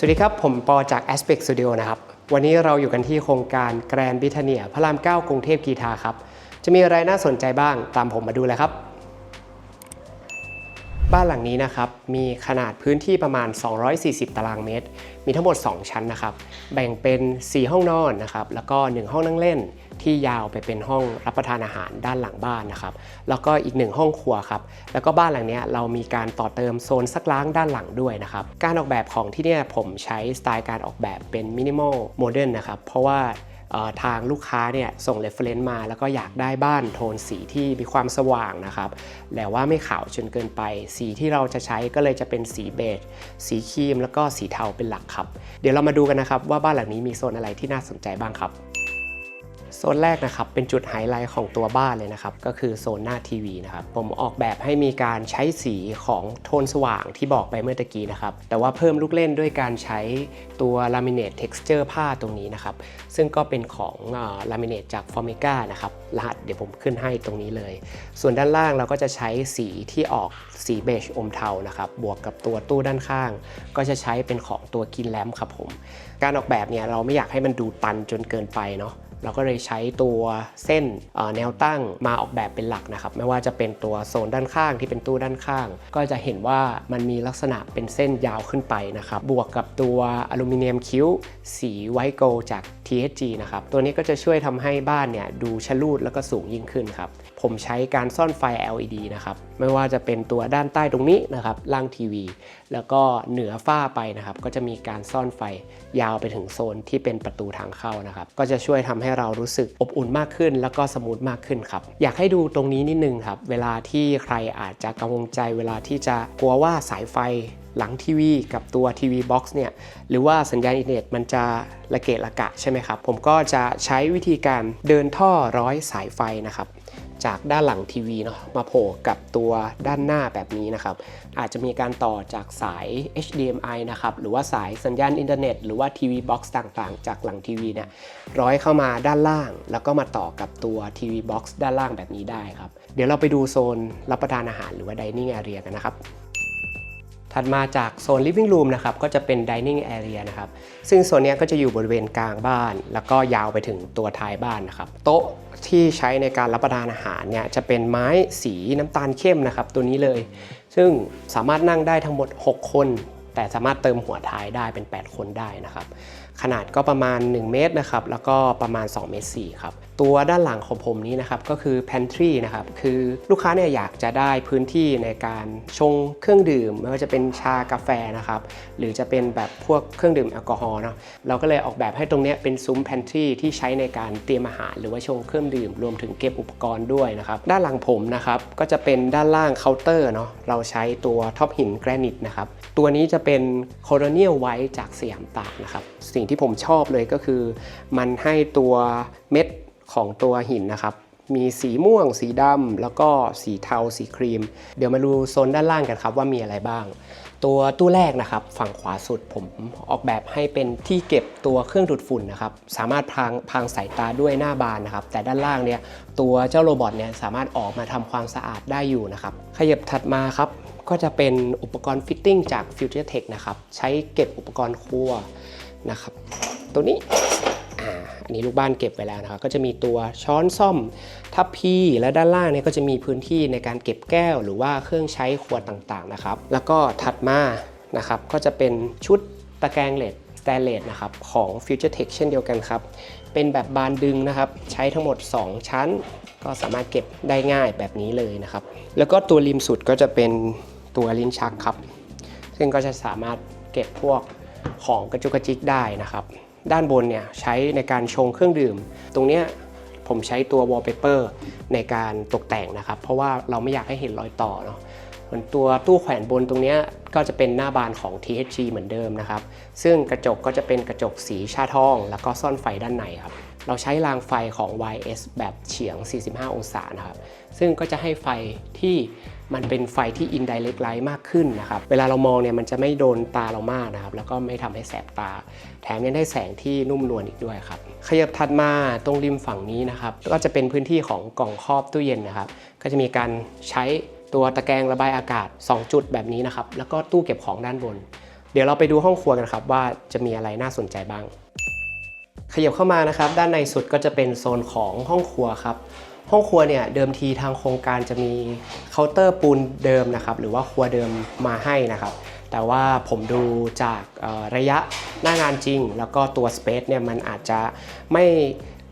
สวัสดีครับ ผมปอจาก Aspect Studio นะครับ วันนี้เราอยู่กันที่โครงการแกรนบิทเนียพระราม 9 กรุงเทพกีทาครับ จะมีอะไรน่าสนใจบ้างตามผมมาดูเลยครับ บ้านหลังนี้นะครับ มีขนาดพื้นที่ประมาณ 240 ตารางเมตร มีทั้งหมด 2 ชั้นนะครับ แบ่งเป็น 4 ห้องนอนนะครับ แล้วก็ 1 ห้องนั่งเล่น ที่ยาวไปเป็นห้องรับประทานอาหารด้านหลังบ้านนะครับ แล้วก็อีกหนึ่งห้องครัวครับ แล้วก็บ้านหลังนี้เรามีการต่อเติมโซนซักล้างด้านหลังด้วยนะครับ การออกแบบของที่นี่ผมใช้สไตล์การออกแบบเป็นมินิมอลโมเดิร์นนะครับ เพราะว่าทางลูกค้าเนี่ยส่งเรฟเฟรนซ์มาแล้วก็อยากได้บ้านโทนสีที่มีความสว่างนะครับแต่ว่าไม่ขาวจนเกินไป สีที่เราจะใช้ก็เลยจะเป็นสีเบจสีครีม แล้วก็สีเทาเป็นหลักครับ เดี๋ยวเรามาดูกันนะครับว่าบ้านหลังนี้มีโซนอะไรที่น่าสนใจบ้างครับ โซนแรกนะครับเป็นจุดไฮไลท์ของตัวบ้านเลยนะครับก็คือโซนหน้าทีวีนะครับผมออกแบบให้มีการใช้สีของโทนสว่างที่บอกไปเมื่อตะกี้นะครับแต่ว่าเพิ่มลูกเล่นด้วยการใช้ตัว laminate texture ผ้าตรงนี้นะครับซึ่งก็เป็นของเอ่อ laminate จาก Formica นะครับรหัสเดี๋ยวผมขึ้นให้ตรงนี้เลย ส่วนด้านล่างเราก็จะใช้สีที่ออกสีเบจอมเทานะครับบวกกับตัวตู้ด้านข้าง ก็จะใช้เป็นของตัวกินแลมครับผมการออกแบบเนี่ยเราไม่อยากให้มันดูตันจนเกินไปเนาะ เราก็เลยใช้ตัวเส้นแนวตั้งมาออกแบบเป็นหลักนะครับ ไม่ว่าจะเป็นตัวโซนด้านข้างที่เป็นตู้ด้านข้าง ก็จะเห็นว่ามันมีลักษณะเป็นเส้นยาวขึ้นไปนะครับ บวกกับตัวอลูมิเนียมคิ้ว สีไวโกลจาก THG นะครับ ตัวนี้ก็จะช่วยทำให้บ้านเนี่ยดูชะลูดแล้วก็สูงยิ่งขึ้นครับผมใช้การซ่อนไฟ LED นะครับ ไม่ว่าจะเป็นตัวด้านใต้ตรงนี้นะครับ ล่างทีวี แล้วก็เหนือฝ้าไปนะครับ ก็จะมีการซ่อนไฟยาวไปถึงโซนที่เป็นประตูทางเข้านะครับ ก็จะช่วยทำให้เรารู้สึกอบอุ่นมากขึ้น แล้วก็สมูทมากขึ้นครับ อยากให้ดูตรงนี้นิดนึงครับ เวลาที่ใครอาจจะกังวลใจเวลาที่จะกลัวว่าสายไฟหลังทีวีกับตัวทีวีบ็อกซ์เนี่ยหรือว่าสัญญาณอินเทอร์เน็ตมันจะระเกะระกะใช่ไหมครับ ผมก็จะใช้วิธีการเดินท่อร้อยสายไฟนะครับ จากด้านหลังทีวีเนาะมาโผล่กับตัวด้านหน้าแบบนี้นะครับ อาจจะมีการต่อจากสาย HDMI นะครับ หรือว่าสายสัญญาณอินเทอร์เน็ตหรือว่าทีวีบ็อกซ์ต่างๆ จากหลังทีวีเนี่ยร้อยเข้ามาด้านล่าง แล้วก็มาต่อกับตัวทีวีบ็อกซ์ด้านล่างแบบนี้ได้ครับ เดี๋ยวเราไปดูโซนรับประทานอาหารหรือว่า dining area กันนะครับ ถัดมาจากโซน living room นะครับก็จะเป็น dining area นะครับซึ่งโซนนี้ก็จะอยู่บริเวณกลางบ้าน แล้วก็ยาวไปถึงตัวท้ายบ้านนะครับโต๊ะที่ใช้ในการรับประทานอาหารเนี่ยจะเป็นไม้สีน้ำตาลเข้มนะครับตัวนี้เลย ซึ่งสามารถนั่งได้ทั้งหมด 6 คน แต่สามารถเติมหัวท้ายได้เป็น 8 คนได้นะครับ ขนาดก็ประมาณ 1 เมตรนะครับแล้วก็ประมาณ 2 เมตร4ครับตัวด้านหลังของผมนี้นะครับก็คือ pantry นะครับคือลูกค้าเนี่ยอยากจะได้พื้นที่ในการชงเครื่องดื่มไม่ว่าจะเป็นชากาแฟนะครับหรือจะเป็นแบบพวกเครื่องดื่มแอลกอฮอล์เนาะเราก็เลยออกแบบให้ตรงนี้เป็นซุ้ม pantry ที่ใช้ในการเตรียมอาหาร หรือว่าชงเครื่องดื่มรวมถึงเก็บอุปกรณ์ด้วยนะครับด้านหลังผมนะครับก็จะเป็นด้านล่างเคาน์เตอร์เนาะเราใช้ตัวท็อปหินแกรนิตนะครับตัวนี้จะเป็นโคโ o เนียลไวท์จากสยามตากนะครับสิ่งที่ผมชอบเลยก็คือ มันให้ตัวเม็ดของตัวหินนะครับ มีสีม่วง สีดำแล้วก็สีเทา สีครีม เดี๋ยวมาดูโซนด้านล่างกันครับว่ามีอะไรบ้าง ตัวตู้แรกนะครับ ฝั่งขวาสุดผมออกแบบให้เป็นที่เก็บตัวเครื่องดูดฝุ่นนะครับ สามารถพางพางสายตาด้วยหน้าบานนะครับ แต่ด้านล่างเนี่ยตัวเจ้าโรบอทเนี่ยสามารถออกมาทำความสะอาดได้อยู่นะครับ ขยับถัดมาครับก็จะเป็นอุปกรณ์ฟิตติ้งจาก Future Tech นะครับ ใช้เก็บอุปกรณ์ครัว นะครับ ตัวนี้อันนี้ลูกบ้านเก็บไว้แล้วนะครับก็จะมีตัวช้อนซ่อมทัพพีและด้านล่างเนี่ยก็จะมีพื้นที่ในการเก็บแก้ว หรือว่าเครื่องใช้ครัวต่างๆนะครับ แล้วก็ถัดมานะครับก็จะเป็นชุดตะแกรงเหล็กสแตนเลสนะครับของ Future Tech เช่นเดียวกันครับ เป็นแบบบานดึงนะครับใช้ทั้งหมด 2 ชั้น ก็สามารถเก็บได้ง่ายแบบนี้เลยนะครับ แล้วก็ตัวริมสุดก็จะเป็นตัวลิ้นชักครับ ซึ่งก็จะสามารถเก็บพวก ของกระจุกกระจิกได้นะครับ ด้านบนเนี่ยใช้ในการชงเครื่องดื่ม ตรงเนี้ยผมใช้ตัว wallpaper ในการตกแต่งนะครับ เพราะว่าเราไม่อยากให้เห็นรอยต่อเนาะส่วนตัวตู้แขวนบนตรงเนี้ยก็จะเป็นหน้าบานของ THG เหมือนเดิมนะครับ ซึ่งกระจกก็จะเป็นกระจกสีชาทอง แล้วก็ซ่อนไฟด้านในครับ เราใช้รางไฟของ YS แบบเฉียง 45 องศานะครับ ซึ่งก็จะให้ไฟที่ มันเป็นไฟที่ indirect light มากขึ้นนะครับ เวลาเรามองเนี่ยมันจะไม่โดนตาเรามากนะครับ แล้วก็ไม่ทำให้แสบตา แถมยังได้แสงที่นุ่มนวลอีกด้วยครับ ขยับถัดมาตรงริมฝั่งนี้นะครับ ก็จะเป็นพื้นที่ของกล่องครอบตู้เย็นนะครับ ก็จะมีการใช้ตัวตะแกรงระบายอากาศ 2 จุดแบบนี้นะครับ แล้วก็ตู้เก็บของด้านบน เดี๋ยวเราไปดูห้องครัวกันครับว่าจะมีอะไรน่าสนใจบ้าง ขยับเข้ามานะครับ ด้านในสุดก็จะเป็นโซนของห้องครัวครับ ห้องครัวเนี่ยเดิมทีทางโครงการจะมีเคาน์เตอร์ปูนเดิมนะครับหรือว่าครัวเดิมมาให้นะครับ แต่ว่าผมดูจากระยะหน้างานจริง แล้วก็ตัวสเปซเนี่ยมันอาจจะไม่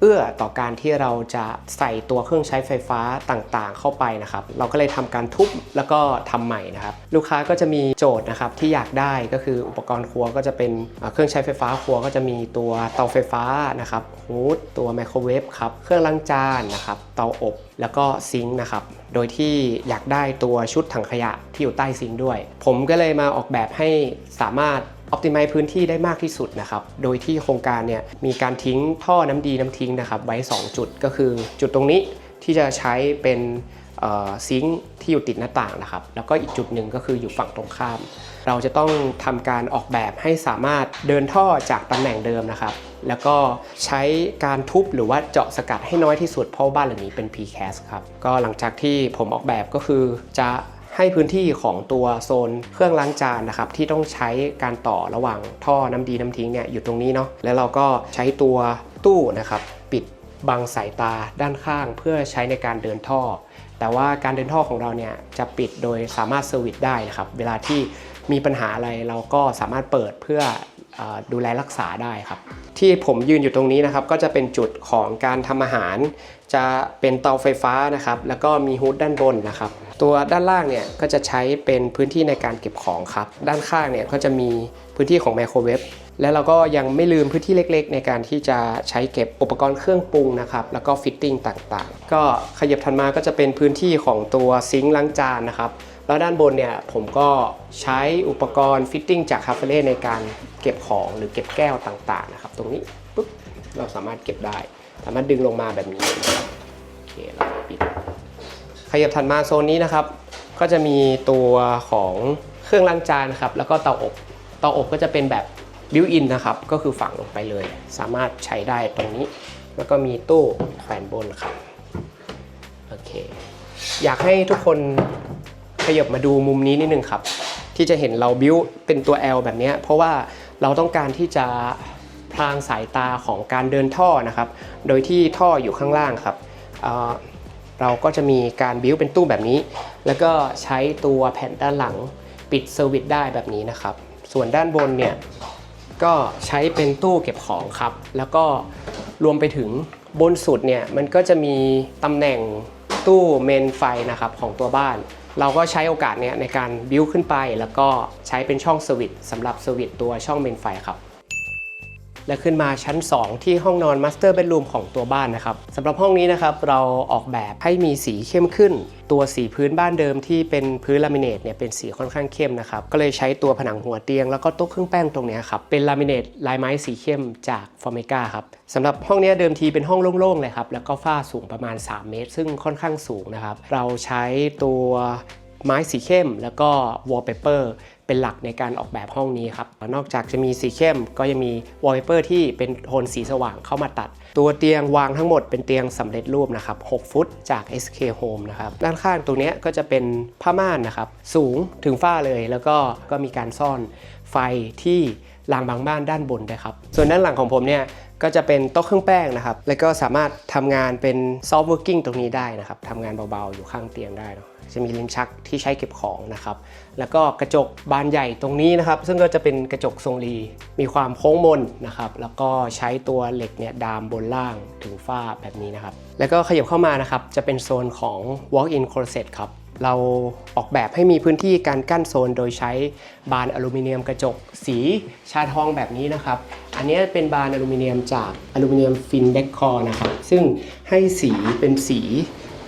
เอื้อต่อการที่เราจะใส่ตัวเครื่องใช้ไฟฟ้าต่างๆ เข้าไปนะครับ เราก็เลยทำการทุบแล้วก็ทำใหม่นะครับ ลูกค้าก็จะมีโจทย์นะครับที่อยากได้ก็คืออุปกรณ์ครัวก็จะเป็นเอ่อเครื่องใช้ไฟฟ้าครัวก็จะมีตัวเตาไฟฟ้านะครับฮูดตัวไมโครเวฟครับเครื่องล้างจานนะครับเตาอบแล้วก็ซิงค์นะครับโดยที่อยากได้ตัวชุดถังขยะที่อยู่ใต้ซิงค์ด้วย ผมก็เลยมาออกแบบให้สามารถ อ p t i m i z e พื้นที่ได้มากที่สุดนะครับ โดยที่โครงการเนี่ยมีการทิ้งท่อน้ำดีน้ำทิ้งนะครับไว้ 2 จุดก็คือจุดตรงนี้ที่จะใช้เป็นซิงค์ที่อยู่ติดหน้าต่างนะครับ แล้วก็อีกจุดหนึ่งก็คืออยู่ฝั่งตรงข้าม เราจะต้องทำการออกแบบให้สามารถเดินท่อจากตำแหน่งเดิมนะครับ แล้วก็ใช้การทุบหรือว่าเจาะสกัดให้น้อยที่สุดเพราะบ้านหลังนี้เป็น p c a s t ครับ ก็หลังจากที่ผมออกแบบก็คือจะ ให้พื้นที่ของตัวโซนเครื่องล้างจานนะครับที่ต้องใช้การต่อระหว่างท่อน้ำดีน้ำทิ้งเนี่ยอยู่ตรงนี้เนาะแล้วเราก็ใช้ตัวตู้นะครับปิดบังสายตาด้านข้างเพื่อใช้ในการเดินท่อ แต่ว่าการเดินท่อของเราเนี่ยจะปิดโดยสามารถเซอร์วิสได้นะครับเวลาที่มีปัญหาอะไรเราก็สามารถเปิดเพื่อ ดูแลรักษาได้ครับ ที่ผมยืนอยู่ตรงนี้นะครับ ก็จะเป็นจุดของการทำอาหาร จะเป็นเตาไฟฟ้านะครับ แล้วก็มีฮูดด้านบนนะครับ ตัวด้านล่างเนี่ยก็จะใช้เป็นพื้นที่ในการเก็บของครับ ด้านข้างเนี่ยก็จะมีพื้นที่ของไมโครเวฟและเราก็ยังไม่ลืมพื้นที่เล็กๆ ในการที่จะใช้เก็บอุปกรณ์เครื่องปรุงนะครับ แล้วก็ฟิตติ้งต่างๆ ก็ขยับทันมาก็จะเป็นพื้นที่ของตัวซิงค์ล้างจานนะครับ แล้วด้านบนเนี่ยผมก็ใช้อุปกรณ์ฟิตติ้งจากคาเฟเล่ในการ ก็บของหรือเก็บแก้วต่างๆนะครับ ตรงนี้ปุ๊บเราสามารถเก็บได้ สามารถดึงลงมาแบบนี้นะครับโอเคเราปิดขยับถัดมาโซนนี้นะครับ ก็จะมีตัวของเครื่องล้างจานครับแล้วก็เตาอบเตาอบก็จะเป็นแบบบิวอินนะครับก็คือฝังลงไปเลย สามารถใช้ได้ตรงนี้ แล้วก็มีตู้แขวนบนครับโอเคอยากให้ทุกคนขยับมาดูมุมนี้นิดนึงครับ ที่จะเห็นเราบิวเป็นตัว L แบบนี้เพราะว่า เราต้องการที่จะพรางสายตาของการเดินท่อนะครับ โดยที่ท่ออยู่ข้างล่างครับเเราก็จะมีการบิวเป็นตู้แบบนี้ แล้วก็ใช้ตัวแผ่นด้านหลังปิดเซอร์วิสได้แบบนี้นะครับ ส่วนด้านบนเนี่ยก็ใช้เป็นตู้เก็บของครับ แล้วก็รวมไปถึงบนสุดเนี่ยมันก็จะมีตำแหน่งตู้เมนไฟนะครับของตัวบ้าน เราก็ใช้โอกาสเนี้ยในการบิวขึ้นไป แล้วก็ใช้เป็นช่องสวิตสำหรับสวิตตัวช่องเมนไฟครับ และขึ้นมาชั้น 2 ที่ห้องนอน Master Bedroom ของตัวบ้านนะครับสำหรับห้องนี้นะครับเราออกแบบให้มีสีเข้มขึ้น ตัวสีพื้นบ้านเดิมที่เป็นพื้นลามิเนตเนี่ยเป็นสีค่อนข้างเข้มนะครับก็เลยใช้ตัวผนังหัวเตียงแล้วก็โต๊ะเครื่องแป้งตรงนี้ครับเป็นลามิเนตลายไม้สีเข้มจาก Formica ครับสำหรับห้องนี้เดิมทีเป็นห้องโล่งๆเลยครับแล้วก็ฝ้าสูงประมาณ 3 เมตร ซึ่งค่อนข้างสูงนะครับเราใช้ตัว ไม้สีเข้ม แล้วก็วอลเปเปอร์เป็นหลักในการออกแบบห้องนี้ครับ นอกจากจะมีสีเข้มก็ยังมีวอลเปเปอร์ที่เป็นโทนสีสว่างเข้ามาตัด ตัวเตียงวางทั้งหมดเป็นเตียงสำเร็จรูปนะครับ 6 ฟุตจาก SK Home นะครับ ด้านข้างตรงนี้ก็จะเป็นผ้าม่านนะครับ สูงถึงฝ้าเลยแล้วก็ก็มีการซ่อนไฟที่ รางบางบ้านด้านบนได้ครับ ส่วนด้านหลังของผมเนี่ยก็จะเป็นโต๊ะเครื่องแป้งนะครับ แล้วก็สามารถทำงานเป็นซอฟต์เวิร์กิ่งตรงนี้ได้นะครับทำงานเบาๆ อยู่ข้างเตียงได้เนอะจะมีลิ้นชักที่ใช้เก็บของนะครับ แล้วก็กระจกบานใหญ่ตรงนี้นะครับ ซึ่งก็จะเป็นกระจกทรงรี มีความโค้งมนนะครับ แล้วก็ใช้ตัวเหล็กเนี่ยดามบนล่างถึงฝ้าแบบนี้นะครับ แล้วก็ขยับเข้ามานะครับ จะเป็นโซนของ walk-in closet ครับ เราออกแบบให้มีพื้นที่การกั้นโซนโดยใช้บานอลูมิเนียมกระจกสีชาทองแบบนี้นะครับ อันนี้เป็นบานอลูมิเนียมจากอลูมิเนียมฟินเดคคอร์นะครับ ซึ่งให้สีเป็นสี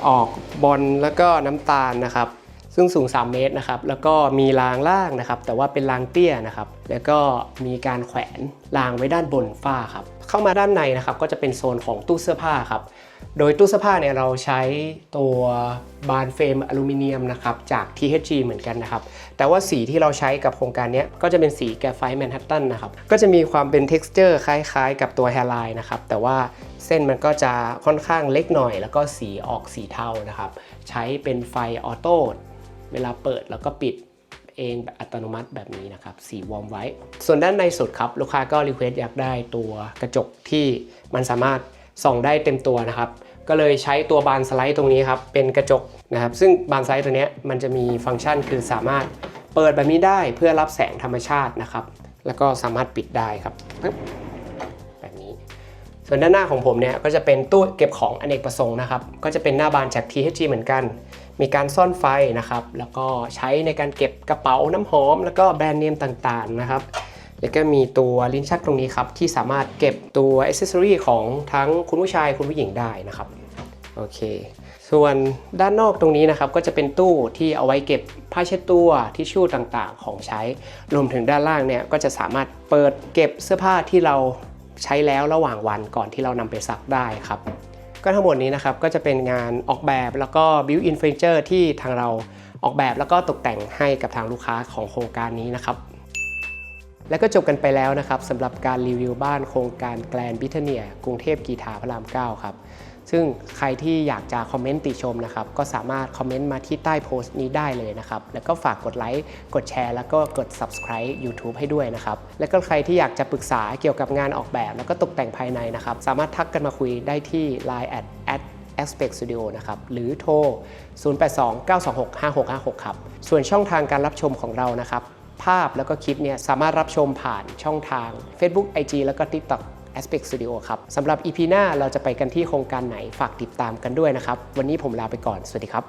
ออกบอลแล้วก็น้ำตาลนะครับ ซึ่งสูง 3 เมตรนะครับ แล้วก็มีรางล่างนะครับ แต่ว่าเป็นรางเตี้ยนะครับ แล้วก็มีการแขวนรางไว้ด้านบนฝ้าครับ เข้ามาด้านในนะครับ ก็จะเป็นโซนของตู้เสื้อผ้าครับ โดยตู้เสื้อผ้าเนี่ยเราใช้ตัวบานเฟรมอลูมิเนียมนะครับจาก THG เหมือนกันนะครับ แต่ว่าสีที่เราใช้กับโครงการนี้ก็จะเป็นสีแกรไฟแมนฮัตตันนะครับ ก็จะมีความเป็น texture คล้ายๆ กับตัว hairline นะครับ แต่ว่าเส้นมันก็จะค่อนข้างเล็กหน่อย แล้วก็สีออกสีเทานะครับ ใช้เป็นไฟออโต้เวลาเปิดแล้วก็ปิดเองแบบอัตโนมัติแบบนี้นะครับ สีวอร์มไว้ ส่วนด้านในสุดครับ ลูกค้าก็รีเควสอยากได้ตัวกระจกที่มันสามารถส่องได้เต็มตัวนะครับ ก็เลยใช้ตัวบานสไลด์ตรงนี้ครับเป็นกระจกนะครับ ซึ่งบานสไลด์ตัวนี้มันจะมีฟังก์ชันคือสามารถเปิดแบบนี้ได้เพื่อรับแสงธรรมชาตินะครับ แล้วก็สามารถปิดได้ครับแบบนี้ ส่วนด้านหน้าของผมเนี่ยก็จะเป็นตู้เก็บของอเนกประสงค์นะครับ ก็จะเป็นหน้าบานจาก THG เหมือนกัน มีการซ่อนไฟนะครับ แล้วก็ใช้ในการเก็บกระเป๋าน้ำหอม แล้วก็แบรนด์เนมต่างๆนะครับ แล้วก็มีตัวลิ้นชักตรงนี้ครับ ที่สามารถเก็บตัวอ c เซสซอรีของทั้งคุณผู้ชายคุณผู้หญิงได้นะครับ โอเค ส่วนด้านนอกตรงนี้นะครับ ก็จะเป็นตู้ที่เอาไว้เก็บผ้าเช็ดตัวทิชชู่ต่างๆ ของใช้ รวมถึงด้านล่างเนี่ยก็จะสามารถเปิดเก็บเสื้อผ้าที่เราใช้แล้วระหว่างวันก่อนที่เรานำไปซักได้ครับก็ทั้งหมดนี้นะครับก็จะเป็นงานออกแบบแล้วก็ build in furniture ที่ทางเราออกแบบแล้วก็ตกแต่งให้กับทางลูกค้าของโครงการนี้นะครับ และก็จบกันไปแล้วนะครับสำหรับการรีวิวบ้านโครงการแกลนบิทเนียกรุงเทพกีทาพระราม 9 ครับ ซึ่งใครที่อยากจะคอมเมนต์ติชมนะครับ ก็สามารถคอมเมนต์มาที่ใต้โพสต์นี้ได้เลยนะครับ แล้วก็ฝากกดไลค์ กดแชร์ แล้วก็กด subscribe YouTube ให้ด้วยนะครับ แล้วก็ใครที่อยากจะปรึกษาเกี่ยวกับงานออกแบบ แล้วก็ตกแต่งภายในนะครับ สามารถทักกันมาคุยได้ที่ Line at at Aspect Studio นะครับ หรือโทร 0829265656 ครับ ส่วนช่องทางการรับชมของเรานะครับ ภาพแล้วก็คลิปเนี่ยสามารถรับชมผ่านช่องทาง Facebook IG แล้วก็ TikTok Aspect Studio ครับสำหรับ EP หน้าเราจะไปกันที่โครงการไหนฝากติดตามกันด้วยนะครับ วันนี้ผมลาไปก่อน สวัสดีครับ